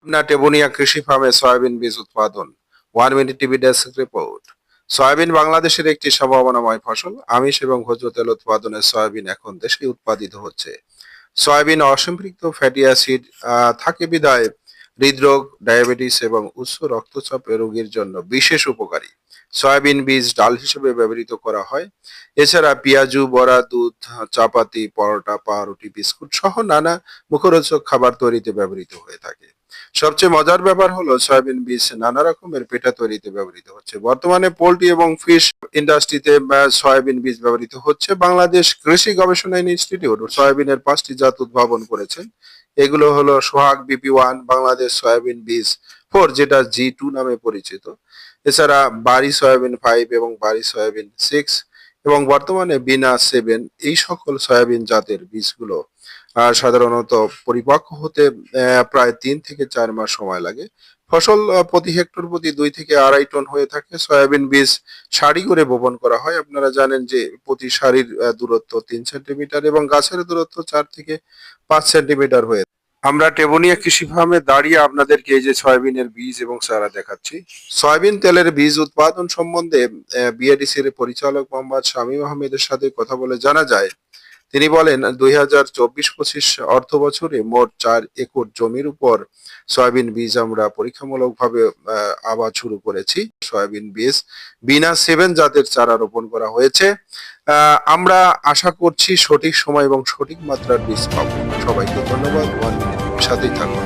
পাবনা টেবুনিয়া কৃষি ফার্মে সয়াবিন বীজ উৎপাদন। One minute TV desk report. Soybean বাংলাদেশের একটি সম্ভাবনাময় ফসল, আমিষ এবং ভোজ্য তেল উৎপাদনে সয়াবিন এখন দেশে উৎপাদিত হচ্ছে। সয়াবিন অসম্পৃক্ত ফ্যাটি অ্যাসিড থাকে বিধায় হৃদরোগ, ডায়াবেটিস এবং উচ্চ রক্তচাপ রোগীর জন্য বিশেষ উপকারী। সয়াবিন বীজ ডাল হিসেবে ব্যবহৃত করা হয়। এছাড়া পেঁয়াজু, বড়া, দুধ, চাপাতি, পরোটা, পাউরুটি, বিস্কুট সহ নানা মুখরোচক খাবার তৈরিতে ব্যবহৃত হয়ে থাকে। সবচেয়ে মজার ব্যাপার হলো সয়াবিন বীজ নানা রকমের পিঠা তৈরিতে ব্যবহৃত হচ্ছে। বর্তমানে পোল্ট্রি এবং ফিশ ইন্ডাস্ট্রিতে সয়াবিন বীজ ব্যবহৃত হচ্ছে। বাংলাদেশ কৃষি গবেষণা ইনস্টিটিউট সয়াবিনের পাঁচটি জাত উদ্ভাবন করেছেন এগুলো হলো Sohag BP one, Bangladesh soybean বীজ ফোর, যেটা জি টু নামে পরিচিত। এছাড়া বাড়ি সয়াবিন ফাইভ এবং বাড়ি সয়াবিন সিক্স এবং বর্তমানে বিনা সেভেন এই সকল সয়াবিন জাতের বীজগুলো সাধারণত পরিপক্ক হতে প্রায় তিন থেকে চার মাস সময় লাগে। ফসল প্রতি হেক্টর প্রতি দুই থেকে আড়াই টন হয়ে থাকে। সয়াবিন বীজ সারি করে বপন করা হয়। আপনারা জানেন যে প্রতি সারির দূরত্ব তিন সেন্টিমিটার এবং গাছের দূরত্ব চার থেকে পাঁচ সেন্টিমিটার হয়ে আমরা টেবুনিয়া কৃষি ফার্মে দাঁড়িয়ে আপনাদেরকে এই যে সয়াবিনের বীজ এবং চারা দেখাচ্ছি। সয়াবিন তেলের বীজ উৎপাদন সম্বন্ধে বিএডিসির পরিচালক মোহাম্মদ শামীম আহমেদের সাথে কথা বলে জানা যায় তিনি বলেন, দুই হাজার চব্বিশ পঁচিশ অর্থ বছরে মোট চার একর জমির উপর সয়াবিন বীজ আমরা পরীক্ষামূলকভাবে আবাদ শুরু করেছি। সয়াবিন বীজ বিনা সেভেন জাতের চারা রোপণ করা হয়েছে। আমরা আশা করছি সঠিক সময় এবং সঠিক মাত্রার বীজ পাবো। সবাইকে ধন্যবাদ। সাথেই থাকুন।